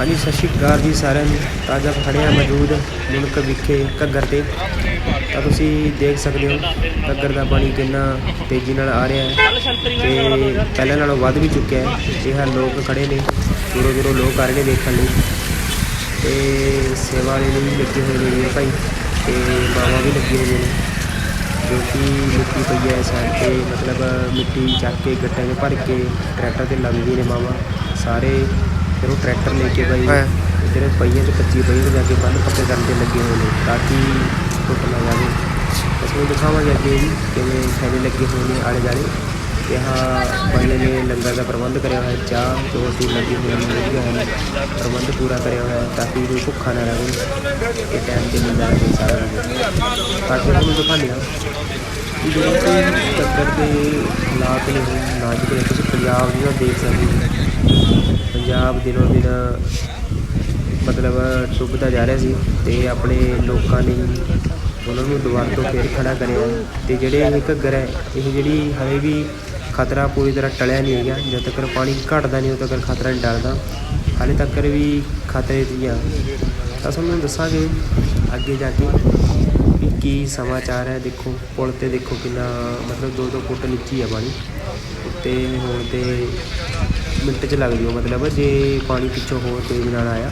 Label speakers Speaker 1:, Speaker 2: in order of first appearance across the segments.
Speaker 1: ਹਾਂਜੀ, ਸਤਿ ਸ਼੍ਰੀ ਅਕਾਲ ਜੀ ਸਾਰਿਆਂ ਨੂੰ। ਤਾਜ਼ਾ ਆਪਾਂ ਮੌਜੂਦ ਮੁਲਕ ਵਿਖੇ ਘੱਗਰ ਤੇ। ਤਾਂ ਤੁਸੀਂ ਦੇਖ ਸਕਦੇ ਹੋ, ਘੱਗਰ ਦਾ ਪਾਣੀ ਕਿੰਨਾ ਤੇਜ਼ੀ ਨਾਲ ਆ ਰਿਹਾ ਹੈ ਤੇ ਪਹਿਲਾਂ ਨਾਲੋਂ ਵੱਧ ਵੀ ਚੁੱਕਿਆ ਹੈ। ਇਹ ਲੋਕ ਖੜੇ ਨੇ, ਦੂਰੋਂ ਦੂਰੋਂ ਲੋਕ ਆ ਰਹੇ ਨੇ ਦੇਖਣ ਲਈ। ਤੇ ਸੇਵਾ ਵਾਲੇ ਨੇ ਵੀ ਲੱਗੇ ਹੋਏ ਨੇ ਭਾਈ, ਤੇ ਮਾਵਾਂ ਵੀ ਲੱਗੀ ਹੋਈਆਂ ਨੇ। ਕਿਉਂਕਿ ਮਿੱਟੀ ਪਈ ਹੈ ਸਾਈਡ ਤੇ, ਮਤਲਬ ਮਿੱਟੀ ਚੱਕ ਕੇ, ਗੱਟਿਆਂ 'ਚ ਭਰ ਕੇ, ਟਰੈਕਟਰ ਤੇ ਲਾਉਂਦੀਆਂ ਨੇ ਮਾਵਾਂ ਸਾਰੇ ਫਿਰ ਉਹ ਟਰੈਕਟਰ ਲੈ ਕੇ ਬਾਈ ਜਿਹੜੇ ਪਈਆਂ ਤੇ ਕੱਚੀ ਪਈਆਂ ਤੇ ਜਾ ਕੇ ਬੰਨ ਪੱਕੇ ਕਰਨ ਤੇ ਲੱਗੇ ਹੋਏ ਨੇ ਤਾਂ ਕਿ ਟੁੱਟ ਨਾ ਜਾਵੇ। ਅਸੀਂ ਉਹ ਦਿਖਾਵਾਂਗੇ ਅੱਗੇ ਵੀ ਕਿਵੇਂ ਥੈਲੇ ਲੱਗੇ ਹੋਏ ਨੇ ਆਲੇ ਜਾਲੇ ਤੇ ਹਾਂ ਬਾਈ ਨੇ ਲੰਗਰ ਦਾ ਪ੍ਰਬੰਧ ਕਰਿਆ ਹੋਇਆ ਹੈ, ਚਾਹ ਜੋ ਅਸੀਂ ਲੱਗੀ ਹੋਈ ਹੈ ਵਧੀਆ ਹੈ ਪ੍ਰਬੰਧ ਪੂਰਾ ਕਰਿਆ ਹੋਇਆ ਹੈ ਤਾਂ ਕਿ ਕੋਈ ਭੁੱਖਾ ਨਾ ਰਹੇ ਇਹ ਟਾਈਮ ਤੇ ਮਿਲਦਾ ਰਹੇ ਸਾਰਾ ਕੁਝ ਤਾਂ ਕਿ ਪੰਜਾਬ ਦੀਆਂ ਦਿਨੋਂ ਦਿਨ ਮਤਲਬ ਡੁੱਬਦਾ ਜਾ ਰਿਹਾ ਸੀ ਤੇ ਆਪਣੇ ਲੋਕਾਂ ਨੇ ਉਹਨਾਂ ਨੂੰ ਦੁਬਾਰਾ ਤੋਂ ਫੇਰ ਖੜਾ ਕਰਿਆ ਤੇ ਜਿਹੜੇ ਇਹ ਘੱਗਰ ਹੈ, ਇਹ ਜਿਹੜੀ ਹਲੇ ਵੀ ਖਤਰਾ ਪੂਰੀ ਤਰ੍ਹਾਂ ਟਲਿਆ ਨਹੀਂ ਹੈਗਾ, ਜਦ ਤੱਕ ਪਾਣੀ ਘਟਦਾ ਨਹੀਂ ਉਦੋਂ ਤੱਕ ਖਤਰਾ ਨਹੀਂ ਟਲਦਾ। ਹਾਲੇ ਤੱਕ ਵੀ ਖਤਰੇ 'ਚ ਹੀ ਆ। ਤਾਂ ਤੁਹਾਨੂੰ ਦੱਸਾਂਗੇ ਅੱਗੇ ਜਾ ਕੇ ਵੀ ਕੀ ਸਮਾਚਾਰ ਹੈ। ਦੇਖੋ, ਪੁਲ ਤੇ ਦੇਖੋ ਕਿੰਨਾ ਮਤਲਬ 2-2 ਫੁੱਟ ਨੀਚੇ ਆ ਪਾਣੀ। ਉੱਤੇ ਹੋਣ ਤੇ ਮਿੰਟ 'ਚ ਲੱਗ ਜਾਊ ਮਤਲਬ ਜੇ ਪਾਣੀ ਪਿੱਛੋਂ ਹੋਰ ਤੇਜ਼ ਨਾਲ ਆਇਆ।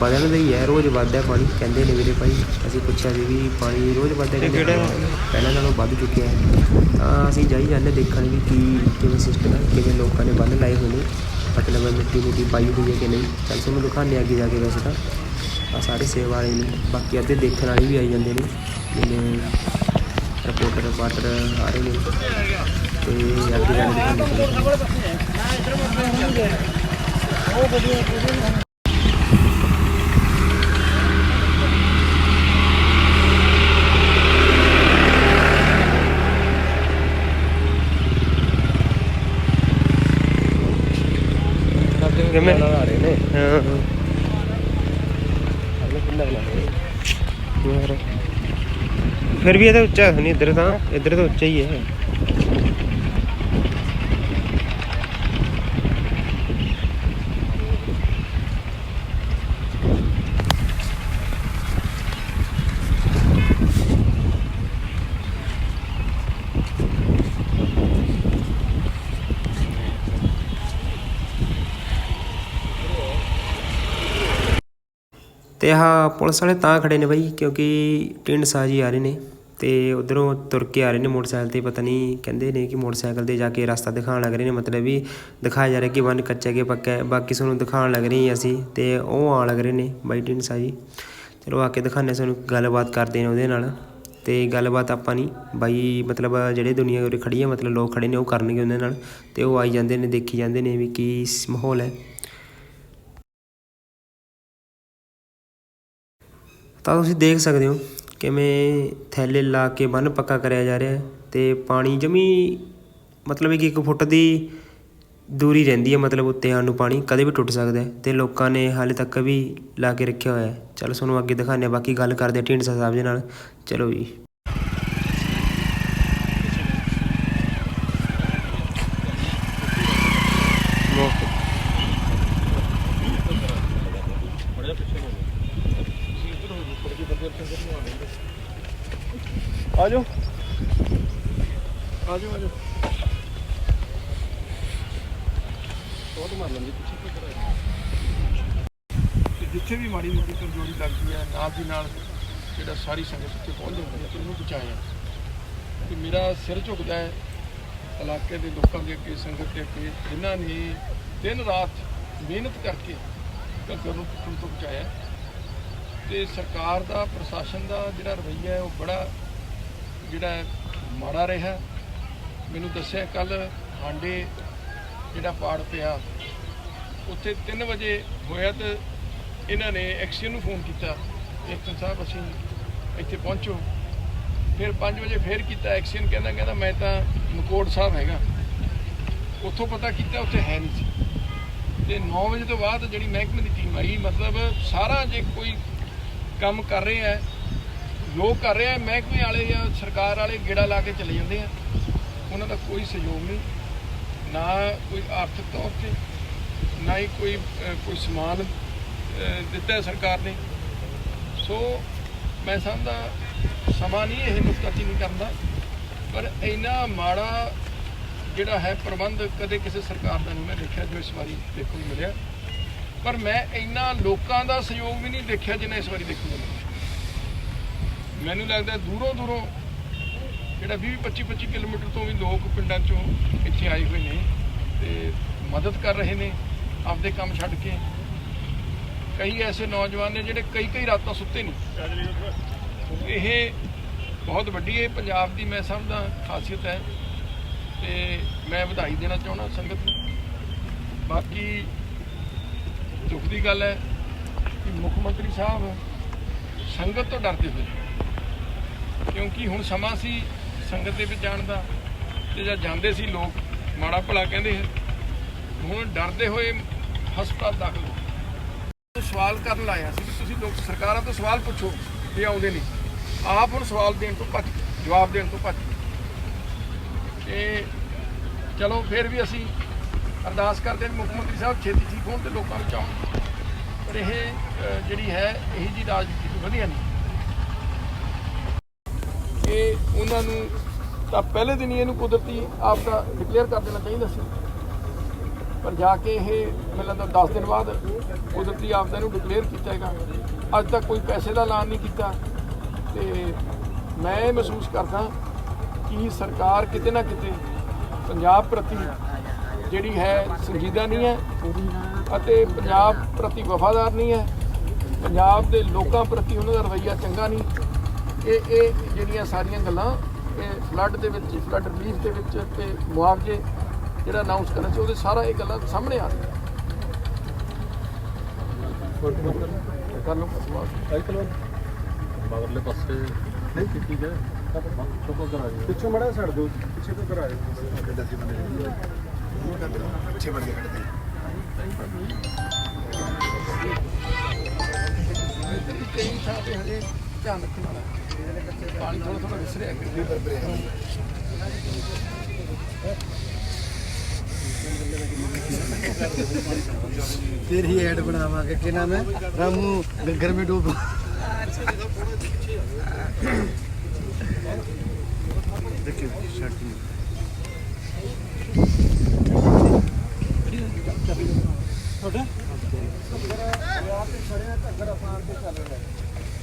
Speaker 1: ਵਧਣ ਦਾ ਹੀ ਹੈ ਰੋਜ਼ ਵੱਧਦਾ ਪਾਣੀ। ਕਹਿੰਦੇ ਨੇ ਵੀਰੇ ਭਾਈ ਅਸੀਂ ਪੁੱਛਿਆ ਸੀ ਵੀ ਪਾਣੀ ਰੋਜ਼ ਵੱਧਦਾ ਕਹਿੰਦੇ ਪਹਿਲਾਂ ਨਾਲੋਂ ਵੱਧ ਚੁੱਕਿਆ ਹੈ। ਤਾਂ ਅਸੀਂ ਜਾਈ ਜਾਂਦੇ ਦੇਖਣ ਵੀ ਕੀ ਕਿਵੇਂ ਸਿਸਟਮ ਹੈ ਕਿਵੇਂ ਲੋਕਾਂ ਨੇ ਬੰਨ ਲਾਏ ਹੋਏ ਨੇ। ਮਤਲਬ ਮਿੱਟੀ ਮੁੱਟੀ ਪਾਈ ਹੋਈ ਹੈ ਕਿ ਨਹੀਂ? ਚੱਲ ਦਿਖਾਉਂਦੇ ਹਾਂ ਅੱਗੇ ਜਾ ਕੇ ਵੈਸੇ ਤਾਂ। ਆ ਸਾਰੇ ਸੇਵਾ ਵਾਲੇ ਨੇ ਬਾਕੀ ਅੱਧੇ ਦੇਖਣ ਵਾਲੇ ਵੀ ਆਈ ਜਾਂਦੇ ਨੇ। ਜਿਵੇਂ ਰਿਪੋਰਟਰ ਰਿਪਾਰਟਰ ਆ ਰਹੇ ਨੇ ਤੇ ਅੱਗੇ ਜਾ ਕੇ ਦਿਖਾਉਂਦੇ ਹਾਂ ਕਿਵੇਂ ਆ ਰਹੇ ਨੇ ਹਾਂ ਕਿੰਨਾ ਬਣਾ ਰਹੇ ਯਾਰ ਫਿਰ ਵੀ ਇਹ ਤਾਂ ਉੱਚਾ ਨਹੀਂ ਇੱਧਰ ਤਾਂ ਇੱਧਰ ਤਾਂ ਉੱਚਾ ਹੀ ਹੈ। ਤੇ ਆਹ ਪੁਲਿਸ ਵਾਲੇ ਤਾਂ ਖੜੇ ਨੇ ਬਾਈ, ਕਿਉਂਕਿ ਟਿੰਡ ਸਾਜੀ ਆ ਰਹੇ ਨੇ ਤੇ ਉਧਰੋਂ ਤੁਰ ਕੇ ਆ ਰਹੇ ਨੇ ਮੋਟਰਸਾਈਕਲ ਤੇ, ਪਤਾ ਨਹੀਂ ਕਹਿੰਦੇ ਨੇ ਕਿ ਮੋਟਰਸਾਈਕਲ ਤੇ ਜਾ ਕੇ ਰਸਤਾ ਦਿਖਾਉਣ ਲੱਗ ਰਹੇ ਨੇ, ਮਤਲਬ ਵੀ ਦਿਖਾਇਆ ਜਾ ਰਿਹਾ ਕਿ ਬੰਨ ਕੱਚਾ ਕਿ ਪੱਕਾ ਹੈ ਬਾਕੀ ਸਾਨੂੰ ਦਿਖਾਉਣ ਲੱਗ ਰਹੇ ਹਾਂ ਅਸੀਂ ਤੇ ਉਹ ਆਉਣ ਲੱਗ ਰਹੇ ਨੇ ਬਾਈ ਟਿੰਡ ਸਾਜੀ। ਚਲੋ ਆ ਕੇ ਦਿਖਾਣੇ ਸਾਨੂੰ ਗੱਲਬਾਤ ਕਰਦੇ ਨੇ ਉਹਦੇ ਨਾਲ ਤੇ ਗੱਲਬਾਤ ਆਪਾਂ ਨਹੀਂ, ਬਾਈ ਮਤਲਬ ਜਿਹੜੇ ਦੁਨੀਆ ਉਰੇ ਖੜੀ ਹੈ ਮਤਲਬ ਲੋਕ ਖੜੇ ਨੇ ਉਹ ਕਰਨਗੇ ਉਹਨਾਂ ਨਾਲ ਤੇ ਉਹ ਆਈ ਜਾਂਦੇ ਨੇ, ਦੇਖੀ ਜਾਂਦੇ ਨੇ ਵੀ ਕੀ ਮਾਹੌਲ ਹੈ। ਤਾਂ ਤੁਸੀਂ ਦੇਖ ਸਕਦੇ ਹੋ ਕਿਵੇਂ ਥੈਲੇ ਲਾ ਕੇ ਬੰਨ ਪੱਕਾ ਕਰਿਆ ਜਾ ਰਿਹਾ ਅਤੇ ਪਾਣੀ ਜਮੀ ਮਤਲਬ ਕਿ ਇੱਕ ਫੁੱਟ ਦੀ ਦੂਰੀ ਰਹਿੰਦੀ ਹੈ, ਮਤਲਬ ਉੱਤੇ ਆਉਣ ਨੂੰ ਪਾਣੀ, ਕਦੇ ਵੀ ਟੁੱਟ ਸਕਦਾ ਅਤੇ ਲੋਕਾਂ ਨੇ ਹਾਲੇ ਤੱਕ ਵੀ ਲਾ ਕੇ ਰੱਖਿਆ ਹੋਇਆ ਹੈ। ਚਲੋ ਤੁਹਾਨੂੰ ਅੱਗੇ ਦਿਖਾਉਂਦੇ ਹਾਂ, ਬਾਕੀ ਗੱਲ ਕਰਦੇ ਹਾਂ ਢੀਂਡਸਾ ਸਾਹਿਬ ਦੇ ਨਾਲ। ਚਲੋ ਜੀ।
Speaker 2: ਆ ਜਾਓ ਬਹੁਤ ਮਾਰ ਲੈਂਦੀ, ਪਿੱਛੇ ਕਿੱਧਰ ਆ ਜਿੱਥੇ ਵੀ ਮਾੜੀ ਮੋਟੀ ਕਮਜ਼ੋਰੀ ਲੱਗਦੀ ਹੈ, ਨਾਲ ਦੀ ਨਾਲ ਜਿਹੜਾ ਸਾਰੀ ਸੰਗਤ ਉੱਤੇ ਪਹੁੰਚ ਜਾਂਦੀ ਹੈ ਤੇ ਉਹਨੂੰ ਬਚਾਇਆ। ਤੇ ਮੇਰਾ ਸਿਰ ਝੁਕਦਾ ਹੈ, ਇਲਾਕੇ ਦੇ ਲੋਕਾਂ ਦੇ ਅੱਗੇ, ਸੰਗਤ ਦੇ ਅੱਗੇ, ਜਿਨ੍ਹਾਂ ਨੇ ਦਿਨ ਰਾਤ ਮਿਹਨਤ ਕਰਕੇ ਘੱਗਰ ਨੂੰ ਟੁੱਟਣ ਤੋਂ ਬਚਾਇਆ। ਤੇ ਸਰਕਾਰ ਦਾ, ਪ੍ਰਸ਼ਾਸਨ ਦਾ ਜਿਹੜਾ ਰਵੱਈਆ ਹੈ, ਉਹ ਬੜਾ ਜਿਹੜਾ ਮਾੜਾ ਰਿਹਾ। ਮੈਨੂੰ ਦੱਸਿਆ ਕੱਲ ਹਾਂਡੇ ਜਿਹੜਾ ਪਾੜ ਪਿਆ, ਉੱਥੇ 3 ਵਜੇ ਹੋਇਆ ਤੇ ਇਹਨਾਂ ਨੇ ਐਕਸੀਅਨ ਨੂੰ ਫੋਨ ਕੀਤਾ ਐਕਸ਼ਨ ਸਾਹਿਬ ਅਸੀਂ ਇੱਥੇ ਪਹੁੰਚੋ। ਫਿਰ 5 ਵਜੇ ਫੇਰ ਕੀਤਾ ਐਕਸੀਅਨ, ਕਹਿੰਦਾ ਕਹਿੰਦਾ ਮੈਂ ਤਾਂ ਮਕੋੜ ਸਾਹਿਬ ਹੈਗਾ। ਉੱਥੋਂ ਪਤਾ ਕੀਤਾ ਉੱਥੇ ਹੈ ਨਹੀਂ ਸੀ। ਤੇ 9 ਵਜੇ ਤੋਂ ਬਾਅਦ ਜਿਹੜੀ ਮਹਿਕਮੇ ਦੀ ਟੀਮ ਆਈ, ਮਤਲਬ ਸਾਰਾ ਜੇ ਕੋਈ ਕੰਮ ਕਰ ਰਹੇ ਆ ਲੋਕ ਕਰ ਰਹੇ ਆ ਮਹਿਕਮੇ ਵਾਲੇ ਜਾਂ ਸਰਕਾਰ ਵਾਲੇ ਗੇੜਾ ਲਾ ਕੇ ਚਲੇ ਜਾਂਦੇ ਆ। ਉਹਨਾਂ ਦਾ ਕੋਈ ਸਹਿਯੋਗ ਨਹੀਂ, ਨਾ ਕੋਈ ਆਰਥਿਕ ਤੌਰ ਤੇ, ਨਾ ਹੀ ਕੋਈ ਕੋਈ ਸਮਾਨ ਦਿੱਤਾ ਸਰਕਾਰ ਨੇ। ਸੋ ਮੈਂ ਸਮਝਦਾ, ਸਮਾਂ ਨਹੀਂ ਇਹ ਮੁਸਤਕੀ ਨਹੀਂ ਕਰਦਾ ਪਰ ਇੰਨਾ ਮਾੜਾ ਜਿਹੜਾ ਹੈ ਪ੍ਰਬੰਧ ਕਦੇ ਕਿਸੇ ਸਰਕਾਰ ਦਾ ਨਹੀਂ। ਮੈਂ ਦੇਖਿਆ ਜੋ ਇਸ ਵਾਰੀ ਦੇਖਣ ਨੂੰ ਮਿਲਿਆ। ਪਰ ਮੈਂ ਇੰਨਾ ਲੋਕਾਂ ਦਾ ਸਹਿਯੋਗ ਵੀ ਨਹੀਂ ਦੇਖਿਆ ਜਿੰਨਾ ਇਸ ਵਾਰੀ ਦੇਖਣ ਨੂੰ ਮਿਲਿਆ। ਮੈਨੂੰ ਲੱਗਦਾ ਦੂਰੋਂ ਦੂਰੋਂ ਜਿਹੜਾ 20 25 25 ਕਿਲੋਮੀਟਰ ਤੋਂ ਵੀ ਲੋਕ ਪਿੰਡਾਂ ਚੋਂ ਇੱਥੇ ਆਏ ਹੋਏ ਨੇ ਤੇ ਮਦਦ ਕਰ ਰਹੇ ਨੇ ਆਪਦੇ ਕੰਮ ਛੱਡ ਕੇ। ਕਈ ਐਸੇ ਨੌਜਵਾਨ ਨੇ ਜਿਹੜੇ ਕਈ ਕਈ ਰਾਤਾਂ ਸੁੱਤੇ ਨਹੀਂ। ਇਹ ਬਹੁਤ ਵੱਡੀ ਇਹ ਪੰਜਾਬ ਦੀ ਮੈਂ ਸਮਝਦਾ, ਖਾਸੀਅਤ ਹੈ। ਤੇ ਮੈਂ ਵਧਾਈ ਦੇਣਾ ਚਾਹੁੰਦਾ ਸੰਗਤ ਨੂੰ। ਬਾਕੀ ਦੁੱਖ ਦੀ ਗੱਲ ਹੈ ਕਿ ਮੁੱਖ ਮੰਤਰੀ ਸਾਹਿਬ ਸੰਗਤ ਤੋਂ ਡਰਦੇ ਹੋਏ ਕਿਉਂਕਿ ਹੁਣ ਸਮਾਂ ਸੀ ਸੰਗਤ ਦੇ ਵਿੱਚ ਜਾਣ ਦਾ ਤੇ ਜਦ ਜਾਂਦੇ ਸੀ ਲੋਕ, ਮਾੜਾ ਭਲਾ ਕਹਿੰਦੇ ਹੁਣ ਡਰਦੇ ਹੋਏ ਹਸਪਤਾਲ ਦਾਖਲ ਹੋ ਸਵਾਲ ਕਰਨ ਲਾਇਆ ਸੀ ਤੁਸੀਂ ਲੋਕ ਸਰਕਾਰਾਂ ਤੋਂ ਸਵਾਲ ਪੁੱਛੋ ਇਹ ਆਉਂਦੇ ਨਹੀਂ। ਆਪ ਹੁਣ ਸਵਾਲ ਦੇਣ ਤੋਂ ਭੱਜ ਜਵਾਬ ਦੇਣ ਤੋਂ ਭੱਜ ਗਏ। ਤੇ ਚਲੋ ਫਿਰ ਵੀ ਅਸੀਂ ਅਰਦਾਸ ਕਰਦੇ ਹਾਂ ਮੁੱਖ ਮੰਤਰੀ ਸਾਹਿਬ ਛੇਤੀ ਠੀਕ ਹੋਣ ਤੇ ਲੋਕਾਂ ਵਿੱਚ ਆਉਣ ਪਰ ਇਹ ਜਿਹੜੀ ਹੈ, ਇਹੀ ਜੀ ਰਾਜਨੀਤੀ ਵਧੀਆ ਨਹੀਂ ਇਹ ਉਹਨਾਂ ਨੂੰ ਤਾਂ ਪਹਿਲੇ ਦਿਨ ਹੀ ਇਹਨੂੰ ਕੁਦਰਤੀ ਆਪਦਾ ਡਿਕਲੇਅਰ ਕਰ ਦੇਣਾ ਚਾਹੀਦਾ ਸੀ। ਪਰ ਜਾ ਕੇ ਇਹ ਮੈਨੂੰ ਲੱਗਦਾ 10 ਦਿਨ ਬਾਅਦ ਕੁਦਰਤੀ ਆਪਦਾ ਨੂੰ ਡਿਕਲੇਅਰ ਕੀਤਾ ਹੈਗਾ। ਅੱਜ ਤੱਕ ਕੋਈ ਪੈਸੇ ਦਾ ਐਲਾਨ ਨਹੀਂ ਕੀਤਾ। ਤੇ ਮੈਂ ਇਹ ਮਹਿਸੂਸ ਕਰਦਾ ਕਿ ਸਰਕਾਰ ਕਿਤੇ ਨਾ ਕਿਤੇ ਪੰਜਾਬ ਪ੍ਰਤੀ ਜਿਹੜੀ ਹੈ ਸੰਜੀਦਾ ਨਹੀਂ ਹੈ ਅਤੇ ਪੰਜਾਬ ਪ੍ਰਤੀ ਵਫਾਦਾਰ ਨਹੀਂ ਹੈ। ਪੰਜਾਬ ਦੇ ਲੋਕਾਂ ਪ੍ਰਤੀ ਉਹਨਾਂ ਦਾ ਰਵੱਈਆ ਚੰਗਾ ਨਹੀਂ। ਇਹ ਇਹ ਜਿਹੜੀਆਂ ਸਾਰੀਆਂ ਗੱਲਾਂ ਇਹ ਫਲੱਡ ਦੇ ਵਿੱਚ ਫਲੱਡ ਰਿਲੀਫ ਦੇ ਵਿੱਚ ਤੇ ਮੁਆਵਜ਼ੇ ਜਿਹੜਾ ਅਨਾਉਂਸ ਕਰਨਾ ਸੀ ਉਹਦੇ ਸਾਰਾ ਇਹ ਗੱਲਾਂ ਸਾਹਮਣੇ ਆ ਰਹੀਆਂ। ਕਰ ਲਓ ਸਵਾਲ
Speaker 3: ਸਾਈਕਲ ਬਾਹਰਲੇ ਪਾਸੇ ਨਹੀਂ ਕੀਤੀ ਗਏ ਚੁੱਪ ਕਰਾ ਜੀ ਪਿੱਛੇ ਮੜਾ ਛੱਡ ਦਿਓ। ਪਿੱਛੇ ਤੋਂ ਕਰਾ
Speaker 2: ਕਈ ਥਾਂ ਤੇ ਹਜੇ ਧਿਆਨ ਰੱਖਣ ਵਾਲਾ। ਹੈ।
Speaker 4: फिर ही ऐड बनावा के क्या नाम है? रामू गगर में डूब।
Speaker 3: देखिए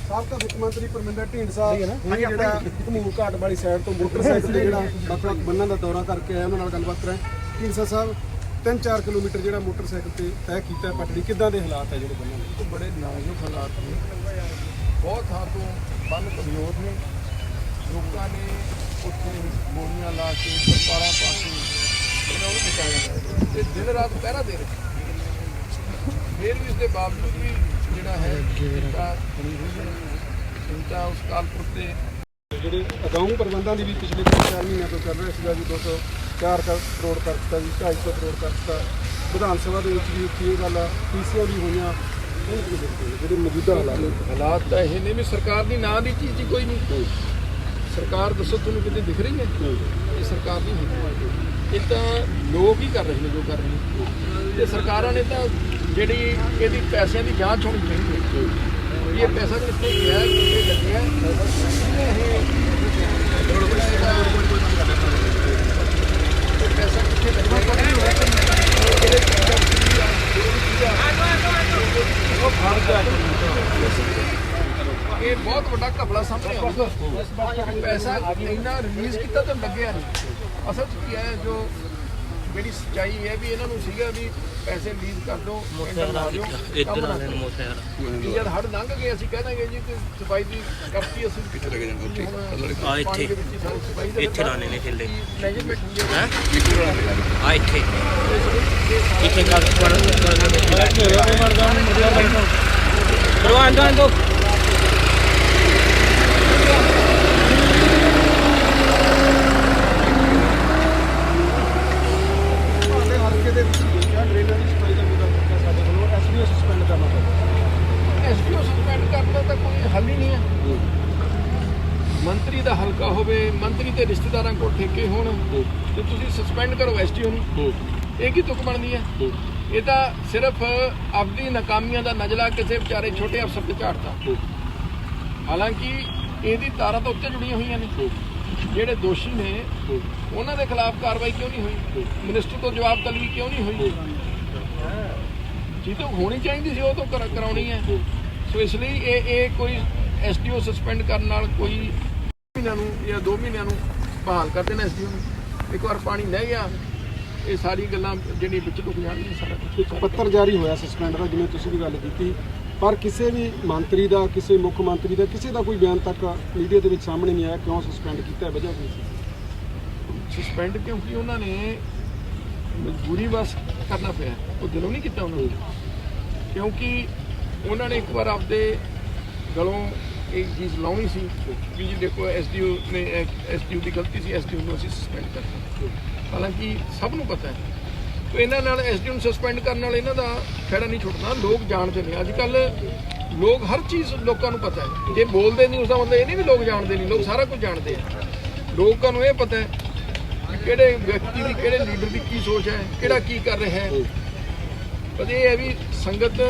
Speaker 3: ਸਾਬਕਾ ਮੁੱਖ ਮੰਤਰੀ ਪਰਮਿੰਦਰ ਢੀਂਡਸਾ ਇਹ ਜਿਹੜਾ ਧਮੂਰ ਘਾਟ ਵਾਲੀ ਸਾਈਡ ਤੋਂ ਮੋਟਰਸਾਈਕਲ ਤੇ ਜਿਹੜਾ ਵੱਖ-ਵੱਖ ਬੰਨਾਂ ਦਾ ਦੌਰਾ ਕਰਕੇ ਆਇਆ ਉਹਨਾਂ ਨਾਲ ਗੱਲਬਾਤ ਕਰਾਂ ਢੀਂਡਸਾ ਸਾਹਿਬ 3-4 ਕਿਲੋਮੀਟਰ ਜਿਹੜਾ ਮੋਟਰਸਾਈਕਲ ਤੇ ਤੈਅ ਕੀਤਾ ਪਟੜੀ ਕਿੱਦਾਂ ਦੇ ਹਾਲਾਤ ਹੈ ਜਿਹੜੇ ਬੰਨਾਂ ਦੇ?
Speaker 2: ਬੜੇ ਨਾਜ਼ੁਕ ਹਾਲਾਤ ਨੇ। ਬਹੁਤ ਥਾਂ ਤੋਂ ਬੰਨ ਕਮਜ਼ੋਰ ਨੇ। ਲੋਕਾਂ ਨੇ ਉੱਥੇ ਗੋਲੀਆਂ ਲਾ ਕੇ ਤਰਪਾਲਾਂ ਪਾ ਕੇ ਉਹਨਾਂ ਨੂੰ ਬਚਾਇਆ। ਤੇ ਦਿਨ ਰਾਤ ਪਹਿਰਾ ਦੇ ਰਹੇ ਫਿਰ ਵੀ ਇਸ ਦੇ ਬਾਵਜੂਦ ਵੀ ਜਿਹੜਾ ਹੈ ਚਿੰਤਾ ਉਸ ਕਾਲਪੁਰ ਤੇ
Speaker 3: ਜਿਹੜੇ ਅਗਾਊਂ ਪ੍ਰਬੰਧਾਂ ਦੀ ਵੀ ਪਿਛਲੇ 4 ਮਹੀਨਿਆਂ ਤੋਂ ਚੱਲ ਰਿਹਾ ਸੀਗਾ ਜੀ 204 ਕਰੋੜ ਕਰ ਦਿੱਤਾ ਜੀ 250 ਕਰੋੜ ਕਰ ਦਿੱਤਾ। ਵਿਧਾਨ ਸਭਾ ਦੇ ਵਿੱਚ ਵੀ ਉੱਥੇ ਇਹ ਗੱਲ ਪੀਸੀਓ ਵੀ ਹੋਈਆਂ? ਜਿਹੜੇ ਮੌਜੂਦਾ ਹਾਲਾਤ
Speaker 2: ਤਾਂ ਇਹ ਨੇ ਵੀ ਸਰਕਾਰ ਦੀ ਨਾਂ ਦੀ ਚੀਜ਼ ਹੀ ਕੋਈ ਨਹੀਂ। ਸਰਕਾਰ ਦੱਸੋ ਤੁਹਾਨੂੰ ਕਿਤੇ ਦਿਖ ਰਹੀ ਹੈ? ਇਹ ਸਰਕਾਰ ਨਹੀਂ। ਹੈ ਇਹ ਤਾਂ ਲੋਕ ਹੀ ਕਰ ਰਹੇ ਨੇ ਜੋ ਕਰ ਰਹੇ ਨੇ। ਤੇ ਸਰਕਾਰਾਂ ਨੇ ਤਾਂ ਜਿਹੜੀ ਇਹਦੀ ਪੈਸਿਆਂ ਦੀ ਜਾਂਚ ਹੋਣੀ ਚਾਹੀਦੀ ਹੈ। ਇਹ ਪੈਸਾ ਕਿੱਥੇ ਗਿਆ, ਕਿੱਥੇ ਲੱਗਿਆ ਇਹ ਪੈਸਾ ਕਿੱਥੇ ਲੱਗਿਆ ਇਹ ਬਹੁਤ ਵੱਡਾ ਘਪਲਾ ਸਾਹਮਣੇ ਆਉਂਦਾ ਪੈਸਾ ਇੰਨਾ ਰਿਲੀਜ਼ ਕੀਤਾ ਤਾਂ ਲੱਗਿਆ ਨਹੀਂ। ਅਸਲ 'ਚ ਕੀ ਹੈ, ਜੋ ਜਿਹੜੀ ਸੱਚਾਈ ਹੈ ਵੀ ਇਹਨਾਂ ਨੂੰ ਸੀਗਾ ਵੀ ਪੈਸੇ ਰਿਲੀਜ਼ ਕਰ ਦਿਓ ਟੈਂਡਰ ਲਾ ਦਿਓ ਇੱਧਰ ਆ ਲੈਣ ਮੋਟਰ ਜਦ ਹੜ ਲੰਘ ਗਏ ਅਸੀਂ ਕਹਿ ਦਾਂਗੇ ਜੀ ਕਿ ਸਫ਼ਾਈ ਦੀ ਕਰਤੀ ਅਸੀਂ ਕਿੱਥੇ ਲੱਗੇ ਜਾਂਦੇ ਉੱਥੇ?
Speaker 5: ਆ ਇੱਥੇ। ਇੱਥੇ ਲਾਣੇ ਨੇ ਖੇਲੇ।
Speaker 2: ਮੈਨੇਜਮੈਂਟ ਹੁੰਦੀ ਹੈ?
Speaker 5: ਹੈ? ਆ ਇੱਥੇ। ਇੱਥੇ ਕਰ ਕਰਵਾਂ ਦਾਂ ਦੋ।
Speaker 3: ਤੁਹਾਡੇ ਹਲਕੇ ਦੇ ਵਿੱਚ ਦੇਖਿਆ ਡਰੇਨਾਂ ਦੀ ਸਫ਼ਾਈ ਦਾ ਮੁੱਦਾ ਚੱਕਿਆ ਸਾਡੇ ਵੱਲੋਂ ਐਸਡੀਓ ਸਸਪੈਂਡ ਕਰਨਾ ਪਊਗਾ
Speaker 2: ਐਸਪੀਓ ਸਸਪੈਂਡ ਕਰਨਾ ਤਾਂ ਕੋਈ ਹੱਲ ਹੀ ਨਹੀਂ ਹੈ ਹਲਕਾ ਹੋਵੇ ਮੰਤਰੀ ਤੇ ਰਿਸ਼ਤੇਦਾਰਾਂ ਕੋਲ ਠੇਕੇ ਹੋਣ ਤੇ ਤੁਸੀਂ ਸਸਪੈਂਡ ਕਰੋ ਐਸਡੀਓ ਨੂੰ। ਇਹ ਕੀ ਤੁਕ ਬਣਦੀ ਹੈ? ਇਹ ਤਾਂ ਸਿਰਫ ਆਪਦੀ ਨਾਕਾਮੀਆਂ ਦਾ ਨਜਲਾ ਕਿਸੇ ਵਿਚਾਰੇ ਛੋਟੇ ਅਫਸਰ ਤੇ ਝਾੜਦਾ। ਹਾਲਾਂਕਿ ਇਹਦੀ ਤਾਰਾਂ ਤਾਂ ਉੱਤੇ ਜੁੜੀਆਂ ਹੋਈਆਂ ਨੇ। ਜਿਹੜੇ ਦੋਸ਼ੀ ਨੇ ਉਹਨਾਂ ਦੇ ਖਿਲਾਫ ਕਾਰਵਾਈ ਕਿਉਂ ਨਹੀਂ ਹੋਈ? ਮਿਨਿਸਟਰ ਤੋਂ ਜਵਾਬ ਤਲਬੀ ਕਿਉਂ ਨਹੀਂ ਹੋਈ? ਜੀ ਤਾਂ ਹੋਣੀ ਚਾਹੀਦੀ ਸੀ ਉਹ ਤਾਂ ਕਰਾ- ਕਰਾਉਣੀ ਹੈ। ਸੋ ਇਸ ਲਈ ਇਹ ਇਹ ਕੋਈ ਐਸਡੀਓ ਸਸਪੈਂਡ ਕਰਨ ਨਾਲ ਕੋਈ ਮਹੀਨਿਆਂ ਨੂੰ ਜਾਂ 2 ਮਹੀਨਿਆਂ ਨੂੰ ਬਹਾਲ ਕਰ ਦੇਣਾ ਨੂੰ ਇੱਕ ਵਾਰ ਪਾਣੀ ਲੈ ਗਿਆ ਇਹ ਸਾਰੀ ਗੱਲਾਂ ਜਿਹੜੀਆਂ ਵਿੱਚ ਲੁਕ ਜਾਣਗੀਆਂ ਸਾਰਾ ਕੁਝ
Speaker 3: ਇੱਕ ਪੱਤਰ ਜਾਰੀ ਹੋਇਆ ਸਸਪੈਂਡ ਦਾ ਜਿਵੇਂ ਤੁਸੀਂ ਵੀ ਗੱਲ ਕੀਤੀ। ਪਰ ਕਿਸੇ ਵੀ ਮੰਤਰੀ ਦਾ ਕਿਸੇ ਮੁੱਖ ਮੰਤਰੀ ਦਾ ਕਿਸੇ ਦਾ ਕੋਈ ਬਿਆਨ ਤੱਕ ਮੀਡੀਆ ਦੇ ਵਿੱਚ ਸਾਹਮਣੇ ਨਹੀਂ ਆਇਆ ਕਿਉਂ ਸਸਪੈਂਡ ਕੀਤਾ ਵਜ੍ਹਾ ਕੀ ਸੀ?
Speaker 2: ਸਸਪੈਂਡ ਕਿਉਂਕਿ ਉਹਨਾਂ ਨੇ ਮਜਬੂਰੀ ਬਸ ਕਰਨਾ ਪਿਆ। ਉਹ ਦਿਲੋਂ ਨਹੀਂ ਕੀਤਾ ਉਹਨਾਂ ਨੇ। ਕਿਉਂਕਿ ਉਹਨਾਂ ਨੇ ਇੱਕ ਵਾਰ ਆਪਦੇ ਗਲੋਂ ਇਹ ਚੀਜ਼ ਲਾਉਣੀ ਸੀ ਵੀ ਜੀ ਦੇਖੋ ਐਸਡੀਓ ਨੇ ਐਸਡੀਓ ਦੀ ਗਲਤੀ ਸੀ ਐਸਡੀਓ ਨੂੰ ਅਸੀਂ ਸਸਪੈਂਡ ਕਰਤਾ ਹਾਲਾਂਕਿ ਸਭ ਨੂੰ ਪਤਾ ਹੈ। ਤੇ ਇਹਨਾਂ ਨਾਲ ਐਸਡੀਓ ਨੂੰ ਸਸਪੈਂਡ ਕਰਨ ਨਾਲ ਇਹਨਾਂ ਦਾ ਖੜਾ ਨਹੀਂ ਛੁੱਟਦਾ, ਲੋਕ ਜਾਣਦੇ ਨੇ। ਅੱਜ ਕੱਲ ਲੋਕ ਹਰ ਚੀਜ਼ ਲੋਕਾਂ ਨੂੰ ਪਤਾ ਹੈ। ਜੇ ਬੋਲਦੇ ਨਹੀਂ, ਉਸ ਦਾ ਮਤਲਬ ਇਹ ਨਹੀਂ ਵੀ ਲੋਕ ਜਾਣਦੇ ਨਹੀਂ, ਲੋਕ ਸਾਰਾ ਕੁਝ ਜਾਣਦੇ ਆ। ਲੋਕਾਂ ਨੂੰ ਇਹ ਪਤਾ ਹੈ ਕਿ ਕਿਹੜੇ ਵਿਅਕਤੀ ਦੀ, ਕਿਹੜੇ ਲੀਡਰ ਦੀ ਕੀ ਸੋਚ ਹੈ, ਕਿਹੜਾ ਕੀ ਕਰ ਰਿਹਾ ਹੈ। ਪਰ ਇਹ ਹੈ ਵੀ ਸੰਗਤ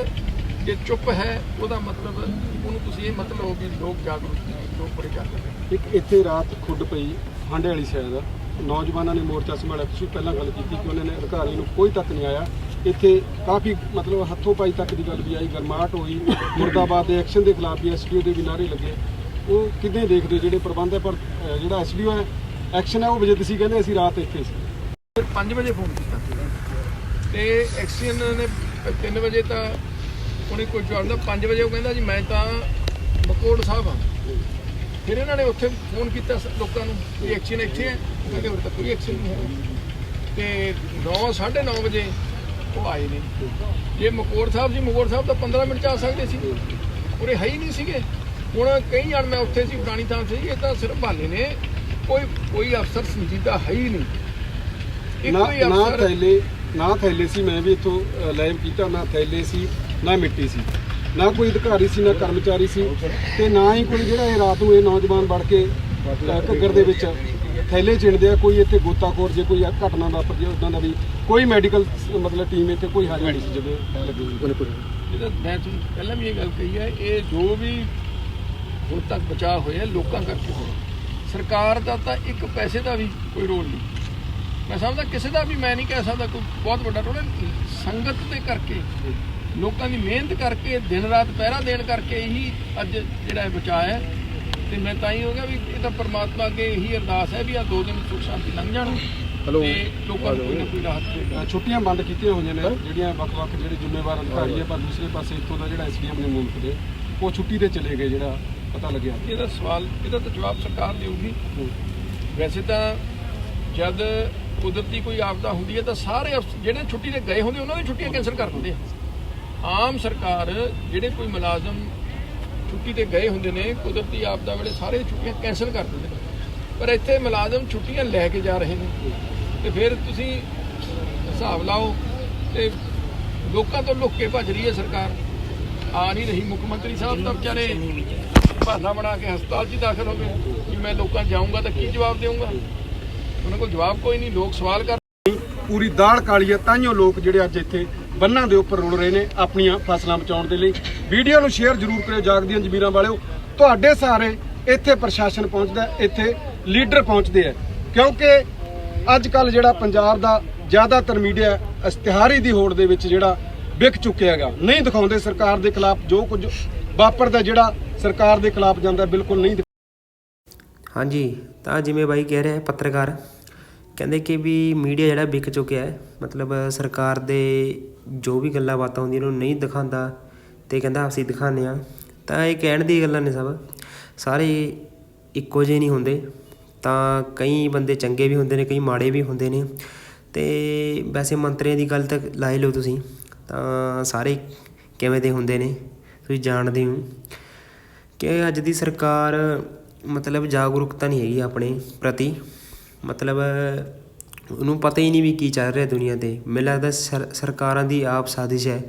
Speaker 2: ਜੇ ਚੁੱਪ ਹੈ, ਉਹਦਾ ਮਤਲਬ ਉਹਨੂੰ ਤੁਸੀਂ ਇਹ ਮਤਲਬ ਹੋ ਵੀ ਲੋਕ ਜਾਗਰੂਕ ਨੇ ਲੋਕ ਬੜੇ ਜਾਗਰੂਕ
Speaker 3: ਇੱਕ ਇੱਥੇ ਰਾਤ ਖੁੱਡ ਪਈ ਹਾਂਡੇ ਵਾਲੀ ਸਾਈਡ ਨੌਜਵਾਨਾਂ ਨੇ ਮੋਰਚਾ ਸੰਭਾਲਿਆ। ਤੁਸੀਂ ਪਹਿਲਾਂ ਗੱਲ ਕੀਤੀ ਕਿ ਉਹਨਾਂ ਨੇ ਅਧਿਕਾਰੀ ਨੂੰ ਕੋਈ ਤੱਕ ਨਹੀਂ ਆਇਆ। ਇੱਥੇ ਕਾਫੀ ਮਤਲਬ ਹੱਥੋਂ ਪਾਈ ਤੱਕ ਦੀ ਗੱਲ ਵੀ ਆਈ ਗਰਮਾਹਟ ਹੋਈ। ਮੁਰਦਾਬਾਦ ਦੇ ਐਕਸ਼ਨ ਦੇ ਖਿਲਾਫ ਵੀ ਐਸਪੀਓ ਦੇ ਵੀ ਨਾਅਰੇ ਲੱਗੇ। ਉਹ ਕਿੱਦਾਂ ਦੇਖਦੇ ਜਿਹੜੇ ਪ੍ਰਬੰਧ ਹੈ? ਪਰ ਜਿਹੜਾ ਐਸਪੀਓ ਹੈ ਐਕਸ਼ਨ ਹੈ ਉਹ ਵਜੇ ਤੁਸੀਂ ਕਹਿੰਦੇ ਅਸੀਂ ਰਾਤ ਇੱਥੇ ਸੀ।
Speaker 2: ਫਿਰ 5 ਵਜੇ ਫੋਨ ਕੀਤਾ। ਤੇ ਐਕਸੀਅਨ ਨੇ 3 ਵਜੇ ਤਾਂ ਉਹਨੇ ਕੋਈ ਜਵਾਬ ਦਾ 5 ਵਜੇ ਉਹ ਕਹਿੰਦਾ ਜੀ ਮੈਂ ਤਾਂ ਮਕੋੜ ਸਾਹਿਬ ਆ। ਫਿਰ ਇਹਨਾਂ ਨੇ ਉੱਥੇ ਫੋਨ ਕੀਤਾ ਸ- ਲੋਕਾਂ ਨੂੰ ਵੀ ਐਕਸ਼ਨ ਇੱਥੇ ਹੈ। ਕਹਿੰਦੇ ਹੋਰ ਤਾਂ ਕੋਈ ਐਕਸ਼ਨ ਨਹੀਂ ਹੈ ਤੇ 9 9:30 ਵਜੇ ਉਹ ਆਏ ਨੇ। ਜੇ ਮਕੋੜ ਸਾਹਿਬ ਜੀ ਮਕੋੜ ਸਾਹਿਬ ਤਾਂ 15 ਮਿੰਟ ਚ ਆ ਸਕਦੇ ਸੀ। ਉਰੇ ਹੈ ਹੀ ਨਹੀਂ ਸੀਗੇ। ਹੁਣ ਕਈ ਜਣ ਮੈਂ ਉੱਥੇ ਸੀ ਪੁਰਾਣੀ ਥਾਂ ਸੀ ਇਹ ਤਾਂ ਸਿਰਫ ਭਾਲੇ ਨੇ। ਕੋਈ ਕੋਈ ਅਫਸਰ ਸੰਜੀਦਾ ਹੈ ਹੀ ਨਹੀਂ।
Speaker 3: ਨਾ
Speaker 2: ਇੱਕੋ ਹੀ
Speaker 3: ਨਾ
Speaker 2: ਅਫਸਰ
Speaker 3: ਥੈਲੇ ਨਾ ਥੈਲੇ ਸੀ ਮੈਂ ਵੀ ਇੱਥੋਂ ਲਾਈਵ ਕੀਤਾ ਨਾ ਥੈਲੇ ਸੀ। ਨਾ ਮਿੱਟੀ ਸੀ ਨਾ ਕੋਈ ਅਧਿਕਾਰੀ ਸੀ ਨਾ ਕਰਮਚਾਰੀ ਸੀ ਤੇ ਨਾ ਹੀ ਕੋਈ ਜਿਹੜਾ ਇਹ ਰਾਤ ਨੂੰ ਇਹ ਨੌਜਵਾਨ ਵੜ ਕੇ ਅ, ਘੱਗਰ ਦੇ ਵਿੱਚ ਥੈਲੇ ਚਿਣਦੇ ਆ ਕੋਈ ਇੱਥੇ ਗੋਤਾਖੋਰ ਜੇ ਕੋਈ ਘਟਨਾ ਵਾਪਰ ਜੇ ਉਦਾਂ ਦਾ ਵੀ ਕੋਈ ਮੈਡੀਕਲ ਮਤਲਬ ਟੀਮ ਇੱਥੇ ਕੋਈ ਹਾਜ਼ਰ ਨਹੀਂ ਸੀ ਜਦੋਂ ਲੱਗੀ।
Speaker 2: ਇਹਦਾ ਮੈਂ ਤੁਹਾਨੂੰ ਪਹਿਲਾਂ ਵੀ ਇਹ ਗੱਲ ਕਹੀ ਹੈ ਇਹ ਜੋ ਵੀ ਹੁਣ ਤੱਕ ਬਚਾਅ ਹੋਇਆ ਲੋਕਾਂ ਕਰਕੇ ਹੋਇਆ। ਸਰਕਾਰ ਦਾ ਤਾਂ ਇੱਕ ਪੈਸੇ ਦਾ ਵੀ ਕੋਈ ਰੋਲ ਨਹੀਂ। ਮੈਂ ਸਮਝਦਾ ਕਿਸੇ ਦਾ ਵੀ ਮੈਂ ਨਹੀਂ ਕਹਿ ਸਕਦਾ ਕੋਈ ਬਹੁਤ ਵੱਡਾ ਰੋਲ ਸੰਗਤ ਦੇ ਕਰਕੇ। ਲੋਕਾਂ ਦੀ ਮਿਹਨਤ ਕਰਕੇ ਦਿਨ ਰਾਤ ਪਹਿਰਾ ਦੇਣ ਕਰਕੇ ਹੀ ਅੱਜ ਜਿਹੜਾ ਇਹ ਬਚਾਅ ਹੈ। ਤੇ ਮੈਂ ਤਾਂ ਹੀ ਹੋ ਗਿਆ ਵੀ ਇਹ ਤਾਂ ਪਰਮਾਤਮਾ ਅੱਗੇ ਇਹੀ ਅਰਦਾਸ ਹੈ ਵੀ ਆ ਦੋ ਦਿਨ ਸੁਖ ਸ਼ਾਂਤੀ ਲੰਘ ਜਾਣ।
Speaker 3: ਹੈਲੋ।
Speaker 2: ਲੋਕਾਂ ਨੂੰ ਕੋਈ ਨਾ ਕੋਈ ਰਾਹਤ
Speaker 3: ਛੁੱਟੀਆਂ ਬੰਦ ਕੀਤੀਆਂ ਹੋਈਆਂ ਨੇ। ਜਿਹੜੀਆਂ ਵੱਖ-ਵੱਖ ਜਿਹੜੇ ਜ਼ਿੰਮੇਵਾਰ ਅਧਿਕਾਰੀ ਹੈ ਪਰ ਦੂਸਰੇ ਪਾਸੇ ਇੱਥੋਂ ਦਾ ਜਿਹੜਾ ਐਸਡੀਐਮ ਨੇ ਮੁਲਕ ਦੇ ਉਹ ਛੁੱਟੀ ਤੇ ਚਲੇ ਗਏ ਜਿਹੜਾ ਪਤਾ ਲੱਗਿਆ।
Speaker 2: ਇਹਦਾ ਸਵਾਲ ਇਹਦਾ ਤਾਂ ਜਵਾਬ ਸਰਕਾਰ ਦੇਊਗੀ। ਵੈਸੇ ਤਾਂ ਜਦ ਕੁਦਰਤੀ ਕੋਈ ਆਪਦਾ ਹੁੰਦੀ ਹੈ ਤਾਂ ਸਾਰੇ ਜਿਹੜੇ ਛੁੱਟੀ ਤੇ ਗਏ ਹੁੰਦੇ ਉਹਨਾਂ ਦੀ ਛੁੱਟੀਆਂ ਕੈਂਸਲ ਕਰ ਦਿੰਦੇ ਆ। ਆਮ ਸਰਕਾਰ ਜਿਹੜੇ ਕੋਈ ਮੁਲਾਜ਼ਮ ਛੁੱਟੀ ਤੇ ਗਏ ਹੁੰਦੇ ਨੇ, ਕੁਦਰਤੀ ਆਪਦਾ ਵੇਲੇ ਸਾਰੇ ਛੁੱਟੀਆਂ ਕੈਂਸਲ ਕਰ ਦਿੰਦੇ ਨੇ। ਪਰ ਇੱਥੇ ਮੁਲਾਜ਼ਮ ਛੁੱਟੀਆਂ ਲੈ ਕੇ ਜਾ ਰਹੇ ਨੇ। ਤੇ ਫਿਰ ਤੁਸੀਂ ਹਿਸਾਬ ਲਾਓ ਤੇ ਲੋਕਾਂ ਤੋਂ ਲੁੱਕ ਕੇ ਭੱਜ ਰਹੀ ਹੈ ਸਰਕਾਰ। ਆ ਨਹੀਂ ਰਹੀ ਮੁੱਖ ਮੰਤਰੀ ਸਾਹਿਬ ਤਾਂ ਵਿਚਾਰੇ ਬਹਾਨਾ ਬਣਾ ਕੇ ਹਸਪਤਾਲ 'ਚ ਦਾਖਲ ਹੋ ਗਏ। ਕਿ ਮੈਂ ਲੋਕਾਂ ਜਾਊਂਗਾ ਤਾਂ ਕੀ ਜਵਾਬ ਦੇਵਾਂਗਾ ਉਹਨਾਂ ਕੋਲ ਜਵਾਬ ਕੋਈ ਨਹੀਂ, ਲੋਕ ਸਵਾਲ ਕਰ
Speaker 3: ਪੂਰੀ ਦਾਲ ਕਾਲੀ ਹੈ ਤਾਈਓ ਲੋਕ ਜਿਹੜੇ ਅੱਜ ਇੱਥੇ ਬੰਨਾਂ ਦੇ ਉੱਪਰ ਰੁਲ ਰਹੇ ਨੇ ਆਪਣੀਆਂ ਫਸਲਾਂ ਬਚਾਉਣ ਦੇ ਲਈ। ਵੀਡੀਓ ਨੂੰ ਸ਼ੇਅਰ ਜ਼ਰੂਰ ਕਰਿਓ ਜਾਗਦੀਆਂ ਜ਼ਮੀਰਾਂ ਵਾਲਿਓ। ਤੁਹਾਡੇ ਸਾਰੇ ਇੱਥੇ ਪ੍ਰਸ਼ਾਸਨ ਪਹੁੰਚਦਾ ਇੱਥੇ ਲੀਡਰ ਪਹੁੰਚਦੇ ਆ ਕਿਉਂਕਿ ਅੱਜ ਕੱਲ ਜਿਹੜਾ ਪੰਜਾਬ ਦਾ ਜ਼ਿਆਦਾਤਰ ਮੀਡੀਆ ਇਸ਼ਤਿਹਾਰੀ ਦੀ ਹੋੜ ਦੇ ਵਿੱਚ ਜਿਹੜਾ ਵਿਕ ਚੁੱਕਿਆ ਹੈਗਾ। ਨਹੀਂ ਦਿਖਾਉਂਦੇ ਸਰਕਾਰ ਦੇ ਖਿਲਾਫ ਜੋ ਕੁਝ ਵਾਪਰਦਾ, ਜਿਹੜਾ ਸਰਕਾਰ ਦੇ ਖਿਲਾਫ ਜਾਂਦਾ ਬਿਲਕੁਲ ਨਹੀਂ
Speaker 1: ਹਾਂਜੀ, ਤਾਂ ਜਿਵੇਂ ਬਾਈ ਕਹਿ ਰਿਹਾ ਹੈ, ਪੱਤਰਕਾਰ। ਕਹਿੰਦੇ ਕਿ ਵੀ ਮੀਡੀਆ ਜਿਹੜਾ ਵਿਕ ਚੁੱਕਿਆ ਹੈ, ਮਤਲਬ ਸਰਕਾਰ ਦੇ ਜੋ ਵੀ ਗੱਲਾਂ ਬਾਤਾਂ ਹੁੰਦੀਆਂ ਉਹਨੂੰ ਨਹੀਂ ਦਿਖਾਉਂਦਾ ਅਤੇ ਕਹਿੰਦਾ ਅਸੀਂ ਦਿਖਾਉਂਦੇ ਹਾਂ। ਤਾਂ ਇਹ ਕਹਿਣ ਦੀ ਗੱਲਾਂ ਨੇ ਸਭ। ਸਾਰੇ ਇੱਕੋ ਜਿਹੇ ਨਹੀਂ ਹੁੰਦੇ। ਤਾਂ ਕਈ ਬੰਦੇ ਚੰਗੇ ਵੀ ਹੁੰਦੇ ਨੇ, ਕਈ ਮਾੜੇ ਵੀ ਹੁੰਦੇ ਨੇ। ਤੇ ਵੈਸੇ ਮੰਤਰੀਆਂ ਦੀ ਗੱਲ ਤਾਂ ਲਾਈ ਲਓ ਤੁਸੀਂ। ਤਾਂ ਸਾਰੇ ਕਿਵੇਂ ਦੇ ਹੁੰਦੇ ਨੇ, ਤੁਸੀਂ ਜਾਣਦੇ ਹੋ। ਕਿ ਅੱਜ ਦੀ ਸਰਕਾਰ ਮਤਲਬ ਜਾਗਰੂਕਤਾ ਨਹੀਂ ਹੈਗੀ ਆਪਣੇ ਪ੍ਰਤੀ। ਮਤਲਬ ਉਹਨੂੰ ਪਤਾ ਹੀ ਨਹੀਂ ਵੀ ਕੀ ਚੱਲ ਰਿਹਾ ਦੁਨੀਆ ਤੇ। ਮੈਨੂੰ ਲੱਗਦਾ ਸਰ- ਸਰਕਾਰਾਂ ਦੀ ਆਪ ਸਾਜ਼ਿਸ਼ ਹੈ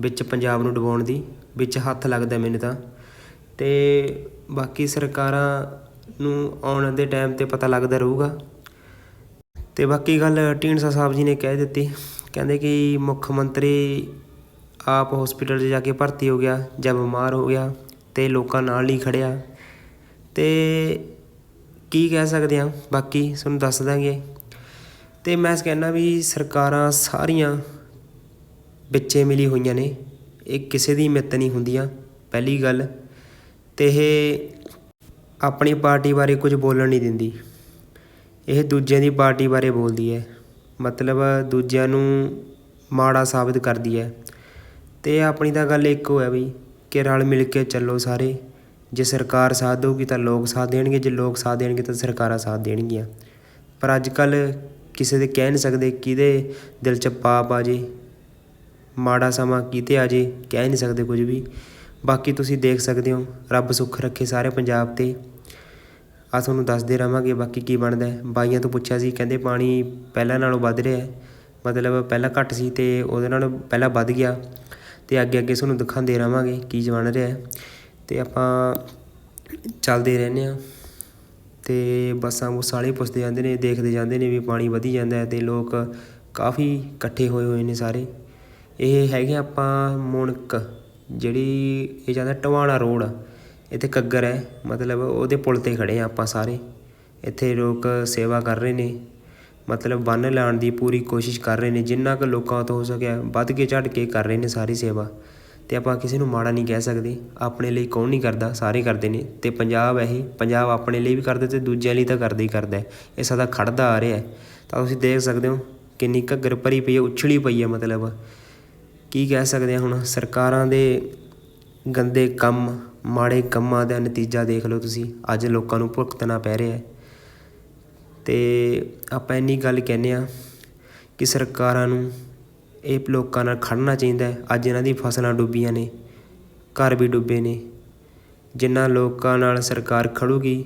Speaker 1: ਵਿੱਚ ਪੰਜਾਬ ਨੂੰ ਡੁਬਾਉਣ ਦੀ, ਵਿੱਚ ਹੱਥ ਲੱਗਦਾ ਮੈਨੂੰ ਤਾਂ। ਤੇ ਬਾਕੀ ਸਰਕਾਰਾਂ ਨੂੰ ਆਉਣ ਦੇ ਟਾਈਮ ਤੇ ਪਤਾ ਲੱਗਦਾ ਰਹੂਗਾ। ਤੇ ਬਾਕੀ ਗੱਲ ਢੀਂਡਸਾ ਸਾਹਿਬ ਜੀ ਨੇ ਕਹਿ ਦਿੱਤੀ, ਕਹਿੰਦੇ ਕਿ ਮੁੱਖ ਮੰਤਰੀ ਆਪ ਹਸਪੀਟਲ 'ਚ ਜਾ ਕੇ ਭਰਤੀ ਹੋ ਗਿਆ, ਜਾਂ ਬਿਮਾਰ ਹੋ ਗਿਆ ਤੇ ਲੋਕਾਂ ਨਾਲ ਹੀ ਖੜਿਆ ਤੇ ਕੀ ਕਹਿ ਸਕਦੇ ਆ ਬਾਕੀ ਤੁਹਾਨੂੰ ਦੱਸ ਦਾਂਗੇ। ਅਤੇ ਮੈਂ ਕਹਿੰਦਾ ਵੀ ਸਰਕਾਰਾਂ ਸਾਰੀਆਂ ਵਿੱਚੇ ਮਿਲੀ ਹੋਈਆਂ ਨੇ, ਇਹ ਕਿਸੇ ਦੀ ਮਿੱਤ ਨਹੀਂ ਹੁੰਦੀਆਂ, ਪਹਿਲੀ ਗੱਲ। ਤੇ ਇਹ ਆਪਣੀ ਪਾਰਟੀ ਬਾਰੇ ਕੁਝ ਬੋਲਣ ਨਹੀਂ ਦਿੰਦੀ। ਇਹ ਦੂਜਿਆਂ ਦੀ ਪਾਰਟੀ ਬਾਰੇ ਬੋਲਦੀ ਹੈ। ਮਤਲਬ ਦੂਜਿਆਂ ਨੂੰ ਮਾੜਾ ਸਾਬਿਤ ਕਰਦੀ ਹੈ। ਤੇ ਆਪਣੀ ਤਾਂ ਗੱਲ ਇੱਕੋ ਹੈ ਬਈ, ਕਿ ਰਲ ਮਿਲ ਕੇ ਚੱਲੋ ਸਾਰੇ। ਜੇ ਸਰਕਾਰ ਸਾਥ ਦੇਊਗੀ ਤਾਂ ਲੋਕ ਸਾਥ ਦੇਣਗੇ, ਜੇ ਲੋਕ ਸਾਥ ਦੇਣਗੇ ਤਾਂ ਸਰਕਾਰਾਂ ਸਾਥ ਦੇਣਗੀਆਂ। ਪਰ ਅੱਜ ਕੱਲ ਕਿਸੇ ਦੇ ਕਹਿ ਨਹੀਂ ਸਕਦੇ ਕਿਹਦੇ ਦਿਲ 'ਚ ਪਾਪ ਆ ਜੇ, ਮਾੜਾ ਸਮਾਂ ਕਿਤੇ ਆ ਜੇ, ਕਹਿ ਨਹੀਂ ਸਕਦੇ ਕੁਝ ਵੀ। ਬਾਕੀ ਤੁਸੀਂ ਦੇਖ ਸਕਦੇ ਹੋ, ਰੱਬ ਸੁੱਖ ਰੱਖੇ ਸਾਰੇ ਪੰਜਾਬ ਤੇ। ਆ ਤੁਹਾਨੂੰ ਦੱਸਦੇ ਰਵਾਂਗੇ ਬਾਕੀ ਕੀ ਬਣਦਾ ਬਾਈਆਂ ਤੋਂ ਪੁੱਛਿਆ ਸੀ, ਕਹਿੰਦੇ ਪਾਣੀ ਪਹਿਲਾਂ ਨਾਲੋਂ ਵੱਧ ਰਿਹਾ ਹੈ। ਮਤਲਬ ਪਹਿਲਾਂ ਘੱਟ ਸੀ ਤੇ ਉਹਦੇ ਨਾਲੋਂ ਪਹਿਲਾਂ ਵੱਧ ਗਿਆ। ਤੇ ਅੱਗੇ ਅੱਗੇ ਤੁਹਾਨੂੰ ਦਿਖਾਉਂਦੇ ਰਵਾਂਗੇ ਕੀ ਬਣ ਰਿਹਾ ਹੈ। ਤੇ ਆਪਾਂ ਚੱਲਦੇ ਰਹਿੰਦੇ ਆ ਅਤੇ ਬੱਸਾਂ ਬੁੱਸਾਂ ਵਾਲੇ ਪੁੱਛਦੇ ਜਾਂਦੇ ਨੇ, ਦੇਖਦੇ ਜਾਂਦੇ ਨੇ ਵੀ ਪਾਣੀ ਵਧੀ ਜਾਂਦਾ ਹੈ ਤੇ ਲੋਕ ਕਾਫੀ ਇਕੱਠੇ ਹੋਏ ਹੋਏ ਨੇ ਸਾਰੇ। ਇਹ ਹੈਗੇ ਆਪਾਂ ਮੁਣਕ, ਜਿਹੜੀ ਇਹ ਜਾਂਦਾ ਟਵਾਣਾ ਰੋਡ, ਇੱਥੇ ਘੱਗਰ ਹੈ, ਮਤਲਬ ਉਹਦੇ ਪੁਲ ਤੇ ਖੜ੍ਹੇ ਹਾਂ ਆਪਾਂ ਸਾਰੇ। ਇੱਥੇ ਲੋਕ ਸੇਵਾ ਕਰ ਰਹੇ ਨੇ, ਮਤਲਬ ਬੰਨ ਲਾਉਣ ਦੀ ਪੂਰੀ ਕੋਸ਼ਿਸ਼ ਕਰ ਰਹੇ ਨੇ, ਜਿੰਨਾ ਕੁ ਲੋਕਾਂ ਤੋਂ ਹੋ ਸਕਿਆ ਵੱਧ ਕੇ ਝੜ ਕੇ ਕਰ ਰਹੇ ਨੇ ਸਾਰੀ ਸੇਵਾ। ਅਤੇ ਆਪਾਂ ਕਿਸੇ ਨੂੰ ਮਾੜਾ ਨਹੀਂ ਕਹਿ ਸਕਦੇ, ਆਪਣੇ ਲਈ ਕੌਣ ਨਹੀਂ ਕਰਦਾ, ਸਾਰੇ ਕਰਦੇ ਨੇ ਅਤੇ ਪੰਜਾਬ ਹੈ ਇਹ, ਪੰਜਾਬ ਆਪਣੇ ਲਈ ਵੀ ਕਰਦਾ ਅਤੇ ਦੂਜਿਆਂ ਲਈ ਤਾਂ ਕਰਦਾ ਹੀ ਕਰਦਾ ਇਹ ਸਦਾ ਖੜਦਾ ਆ ਰਿਹਾ ਤਾਂ ਤੁਸੀਂ ਦੇਖ ਸਕਦੇ ਹੋ ਕਿੰਨੀ ਘੱਗਰ ਭਰੀ ਪਈ ਹੈ, ਉਛਲੀ ਪਈ ਹੈ ਮਤਲਬ। ਕੀ ਕਹਿ ਸਕਦੇ ਹਾਂ ਹੁਣ, ਸਰਕਾਰਾਂ ਦੇ ਗੰਦੇ ਕੰਮ, ਮਾੜੇ ਕੰਮਾਂ ਦਾ ਨਤੀਜਾ ਦੇਖ ਲਓ ਤੁਸੀਂ, ਅੱਜ ਲੋਕਾਂ ਨੂੰ ਭੁਗਤਣਾ ਪੈ ਰਿਹਾ ਹੈ। ਤੇ ਆਪਾਂ ਇੰਨੀ ਗੱਲ ਕਹਿੰਦੇ ਆ ਕਿ ਸਰਕਾਰਾਂ ਨੂੰ ਇਹ ਲੋਕਾਂ ਨਾਲ ਖੜ੍ਹਨਾ ਚਾਹੀਦਾ ਅੱਜ ਇਹਨਾਂ ਦੀ ਫਸਲਾਂ ਡੁੱਬੀਆਂ ਨੇ, ਘਰ ਵੀ ਡੁੱਬੇ ਨੇ। ਜਿਨ੍ਹਾਂ ਲੋਕਾਂ ਨਾਲ ਸਰਕਾਰ ਖੜੂਗੀ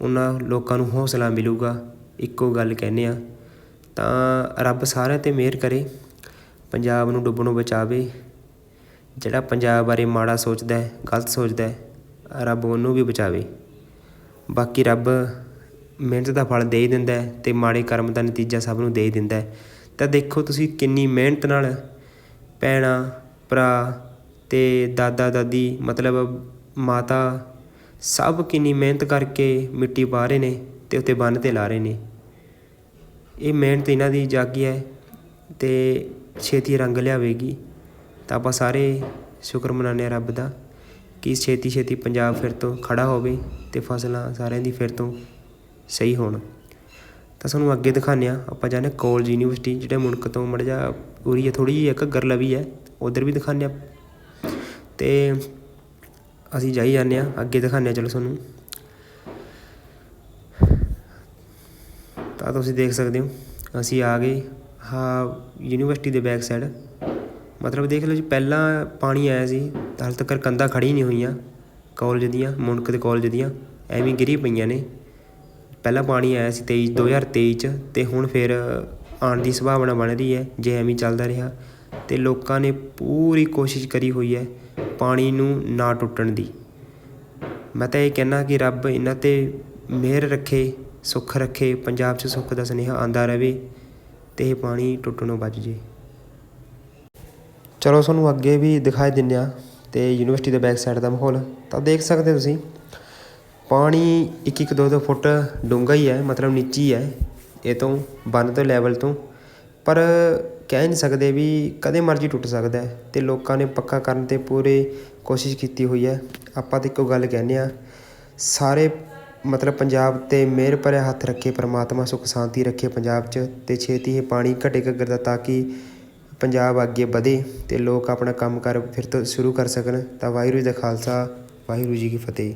Speaker 1: ਉਹਨਾਂ ਲੋਕਾਂ ਨੂੰ ਹੌਸਲਾ ਮਿਲੂਗਾ। ਇੱਕੋ ਗੱਲ ਕਹਿੰਦੇ ਆ ਤਾਂ ਰੱਬ ਸਾਰਿਆਂ ਤੇ ਮਿਹਰ ਕਰੇ, ਪੰਜਾਬ ਨੂੰ ਡੁੱਬਣੋਂ ਬਚਾਵੇ। ਜਿਹੜਾ ਪੰਜਾਬ ਬਾਰੇ ਮਾੜਾ ਸੋਚਦਾ ਹੈ, ਗਲਤ ਸੋਚਦਾ ਹੈ, ਰੱਬ ਉਹਨੂੰ ਵੀ ਬਚਾਵੇ। ਬਾਕੀ ਰੱਬ ਮਿਹਨਤ ਦਾ ਫਲ ਦੇ ਹੀ ਦਿੰਦਾ ਹੈ ਤੇ ਮਾੜੇ ਕਰਮ ਦਾ ਨਤੀਜਾ ਸਭ ਨੂੰ ਦੇ ਹੀ ਦਿੰਦਾ ਹੈ। ਤਾਂ ਦੇਖੋ ਤੁਸੀਂ ਕਿੰਨੀ ਮਿਹਨਤ ਨਾਲ ਭੈਣਾਂ, ਭਰਾ ਅਤੇ ਦਾਦਾ, ਦਾਦੀ, ਮਤਲਬ ਮਾਤਾ ਸਭ ਕਿੰਨੀ ਮਿਹਨਤ ਕਰਕੇ ਮਿੱਟੀ ਪਾ ਰਹੇ ਨੇ ਅਤੇ ਉੱਤੇ ਬੰਨ੍ਹ ਤੇ ਲਾ ਰਹੇ ਨੇ। ਇਹ ਮਿਹਨਤ ਇਹਨਾਂ ਦੀ ਜਾਗੀ ਹੈ ਅਤੇ ਛੇਤੀ ਰੰਗ ਲਿਆਵੇਗੀ। ਤਾਂ ਆਪਾਂ ਸਾਰੇ ਸ਼ੁਕਰ ਮਨਾਉਂਦੇ ਹਾਂ ਰੱਬ ਦਾ ਕਿ ਛੇਤੀ ਛੇਤੀ ਪੰਜਾਬ ਫਿਰ ਤੋਂ ਖੜਾ ਹੋਵੇ ਅਤੇ ਫਸਲਾਂ ਸਾਰਿਆਂ ਦੀ ਫਿਰ ਤੋਂ ਸਹੀ ਹੋਣ। ਤਾਂ ਤੁਹਾਨੂੰ ਅੱਗੇ ਦਿਖਾਉਂਦੇ ਹਾਂ। ਆਪਾਂ ਜਾਂਦੇ ਹਾਂ ਕੋਲਜ ਯੂਨੀਵਰਸਿਟੀ ਜਿਹੜੇ ਮੁਲਕ ਤੋਂ ਮਾੜਾ ਜਿਹਾ ਉਰੀ ਹੈ ਥੋੜ੍ਹੀ ਜਿਹੀ ਇੱਕ ਘੱਗਰ ਲਵੀ ਹੈ, ਉੱਧਰ ਵੀ ਦਿਖਾਉਂਦੇ ਹਾਂ। ਅਤੇ ਅਸੀਂ ਜਾਈ ਜਾਂਦੇ ਹਾਂ, ਅੱਗੇ ਦਿਖਾਉਂਦੇ ਹਾਂ, ਚਲੋ ਤੁਹਾਨੂੰ। ਤਾਂ ਤੁਸੀਂ ਦੇਖ ਸਕਦੇ ਹੋ, ਅਸੀਂ ਆ ਗਏ ਹਾਂ ਯੂਨੀਵਰਸਿਟੀ ਦੇ ਬੈਕ ਸਾਈਡ ਮਤਲਬ ਦੇਖ ਲਓ ਜੀ, ਪਹਿਲਾਂ ਪਾਣੀ ਆਇਆ ਸੀ ਤਾਂ ਹਾਲੇ ਤੱਕ ਕੰਧਾਂ ਖੜੀ ਨਹੀਂ ਹੋਈਆਂ। ਕਾਲਜ ਦੀਆਂ ਮੁਣਕ ਦੇ ਕਾਲਜ ਦੀਆਂ, ਐਵੇਂ ਗਿਰੀ ਪਈਆਂ ਨੇ। ਪਹਿਲਾਂ ਪਾਣੀ ਆਇਆ ਸੀ 23 2023 ਚ ਅਤੇ ਹੁਣ ਫਿਰ ਆਉਣ ਦੀ ਸੰਭਾਵਨਾ ਬਣ ਰਹੀ ਹੈ, ਜੇ ਐਵੇਂ ਹੀ ਚੱਲਦਾ ਰਿਹਾ ਅਤੇ ਲੋਕਾਂ ਨੇ ਪੂਰੀ ਕੋਸ਼ਿਸ਼ ਕਰੀ ਹੋਈ ਹੈ ਪਾਣੀ ਨੂੰ ਨਾ ਟੁੱਟਣ ਦੀ। ਮੈਂ ਤਾਂ ਇਹ ਕਹਿੰਦਾ ਕਿ ਰੱਬ ਇਹਨਾਂ ਤੇ ਮਿਹਰ ਰੱਖੇ, ਸੁੱਖ ਰੱਖੇ, ਪੰਜਾਬ 'ਚ ਸੁੱਖ ਦਾ ਸੁਨੇਹਾ ਆਉਂਦਾ ਰਹੇ ਅਤੇ ਇਹ ਪਾਣੀ ਟੁੱਟਣੋਂ ਬਚ ਜੇ। ਚਲੋ ਤੁਹਾਨੂੰ ਅੱਗੇ ਵੀ ਦਿਖਾਈ ਦਿੰਦੇ ਆ ਅਤੇ ਯੂਨੀਵਰਸਿਟੀ ਦੇ ਬੈਕ ਸਾਈਡ ਦਾ ਮਾਹੌਲ ਤਾਂ ਦੇਖ ਸਕਦੇ ਹੋ ਤੁਸੀਂ। ਪਾਣੀ ਇੱਕ ਇੱਕ ਦੋ ਦੋ ਫੁੱਟ ਡੂੰਘਾ ਹੀ ਹੈ, ਮਤਲਬ ਨੀਚੀ ਹੈ, ਇਹ ਤੋਂ ਬੰਨ ਤੋਂ ਲੈਵਲ ਤੋਂ। ਪਰ ਕਹਿ ਨਹੀਂ ਸਕਦੇ ਵੀ ਕਦੇ ਮਰਜ਼ੀ ਟੁੱਟ ਸਕਦਾ ਅਤੇ ਲੋਕਾਂ ਨੇ ਪੱਕਾ ਕਰਨ ਤੇ ਪੂਰੇ ਕੋਸ਼ਿਸ਼ ਕੀਤੀ ਹੋਈ ਹੈ। ਆਪਾਂ ਤਾਂ ਇੱਕੋ ਗੱਲ ਕਹਿੰਦੇ ਹਾਂ, ਸਾਰੇ ਮਤਲਬ ਪੰਜਾਬ ਤੇ ਮਿਹਰ ਭਰਿਆ ਹੱਥ ਰੱਖੇ, ਪਰਮਾਤਮਾ ਸੁੱਖ ਸ਼ਾਂਤੀ ਰੱਖੇ ਪੰਜਾਬ 'ਚ ਅਤੇ ਛੇਤੀ ਇਹ ਪਾਣੀ ਘਟੇ ਘੱਗਰ ਦਾ ਤਾਂ ਕਿ ਪੰਜਾਬ ਅੱਗੇ ਵਧੇ ਅਤੇ ਲੋਕ ਆਪਣਾ ਕੰਮ ਕਰ ਫਿਰ ਤੋਂ ਸ਼ੁਰੂ ਕਰ ਸਕਣ। ਤਾਂ ਵਾਹਿਗੁਰੂ ਜੀ ਦਾ ਖਾਲਸਾ, ਵਾਹਿਗੁਰੂ ਜੀ ਕੀ ਫਤਿਹ।